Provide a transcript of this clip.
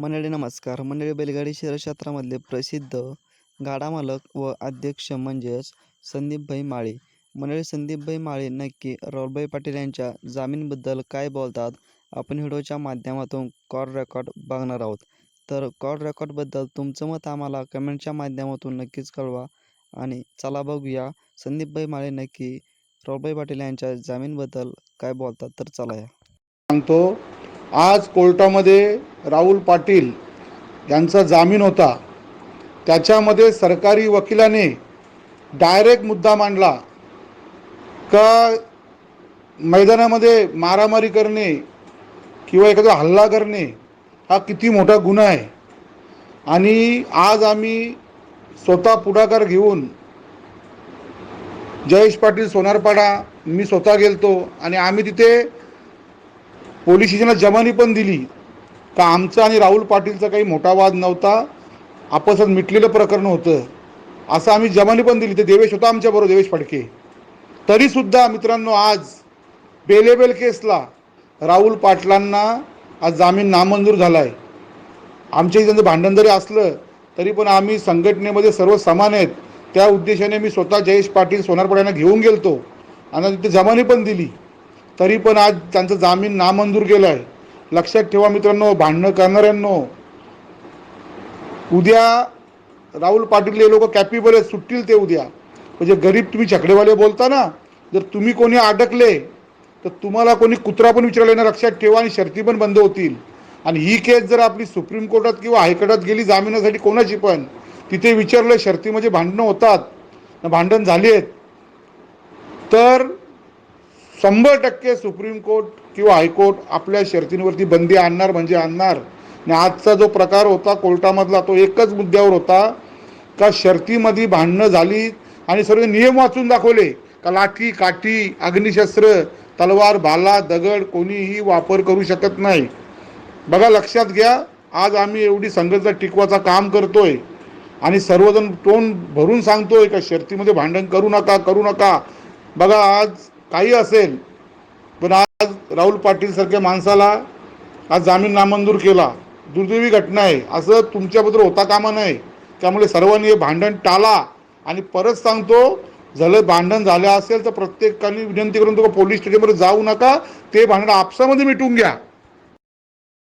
मंडळी नमस्कार. मंडळी बैलगाडी शहर क्षेत्रामधले प्रसिद्ध गाडामालक व अध्यक्ष म्हणजेच संदीपभाई माळी. मंडळी संदीपभाई माळी नक्की राहुलभाई पाटील यांच्या जामीनबद्दल काय बोलतात? आपण व्हिडिओच्या माध्यमातून कॉल रेकॉर्ड बघणार आहोत. तर कॉल रेकॉर्डबद्दल तुमचं मत आम्हाला कमेंटच्या माध्यमातून नक्कीच कळवा आणि चला बघूया संदीपभाई माळी नक्की राहुलभाई पाटील यांच्या जामीनबद्दल काय बोलतात तर चला या. सांगतो आज कोर्टामध्ये राहुल पाटील यांचा जामीन होता. त्याच्यामध्ये सरकारी वकिलाने डायरेक्ट मुद्दा मांडला. का मैदानामध्ये मारामारी करणे किंवा एखादा हल्ला करणे हा किती मोठा गुन्हा आहे? आणि आज आम्ही स्वतः पुढाकार घेऊन जयेश पाटील सोनारपाडा मी स्वतः गेलतो आणि आम्ही तिथे पोलीस स्टेशनला जमानी पण दिली. का आमचा आणि राहुल पाटीलचा काही मोठा वाद नव्हता? आपसात मिटलेलं प्रकरण होतं. असं आम्ही जमानी पण दिली. ते देवेश होता आमच्याबरोबर देवेश फडके. तरीसुद्धा मित्रांनो आज बेलेबेल केसला राहुल पाटलांना आज जामीन नामंजूर झाला आहे आमच्या इथं भांडण जरी असलं तरी पण आम्ही संघटनेमध्ये सर्व समान आहेत. त्या उद्देशाने मी स्वतः जयेश पाटील सोनारपड्यांना घेऊन गेलतो. आणि तिथे जमानी पण दिली. तरी पण आज त्यांचं जामीन नामंजूर केलं आहे लक्षात ठेवा मित्रांनो भांडणं करणाऱ्यांनो. उद्या राहुल पाटील हे लोक कॅपेबल आहेत सुटतील ते उद्या. म्हणजे गरीब तुम्ही छकडेवाले बोलता ना जर तुम्ही कोणी अडकले तर तुम्हाला कोणी कुत्रा पण विचारले ना लक्षात ठेवा आणि शर्ती पण बंद होतील. आणि ही केस जर आपली सुप्रीम कोर्टात किंवा हायकोर्टात गेली जामिनासाठी कोणाची पण तिथे विचारलं शर्तीमध्ये म्हणजे भांडणं होतात. भांडण झाली आहेत. तर शंभर टक्के सुप्रीम कोर्ट किंवा हायकोर्ट आपल्या शर्तींवरती बंदी आणणार म्हणजे आणणार. आणि आजचा जो प्रकार होता कोर्टामधला तो एकच मुद्द्यावर होता का शर्तीमध्ये भांडणं झाली आणि सर्व नियम वाचून दाखवले का लाठी काठी अग्निशस्त्र तलवार भाला दगड कोणीही वापर करू शकत नाही. बघा लक्षात घ्या आज आम्ही एवढी संघर्ष टिकवाचा काम करतोय आणि सर्वजण तोंड भरून सांगतोय का शर्तीमध्ये भांडण करू नका करू नका. बघा आज काही असेल पण आज राहुल पाटील सारख्या माणसाला आज जामीन नामंजूर केला दुर्दैवी घटना आहे. असं तुमच्याबद्दल होता कामा नये. त्यामुळे सर्वांनी हे भांडण टाला आणि परत सांगतो झालं भांडण झालं असेल तर प्रत्येकाने विनंती करून तो पोलीस स्टेशनमध्ये जाऊ नका. ते भांडण आपसामध्ये मिटून घ्या.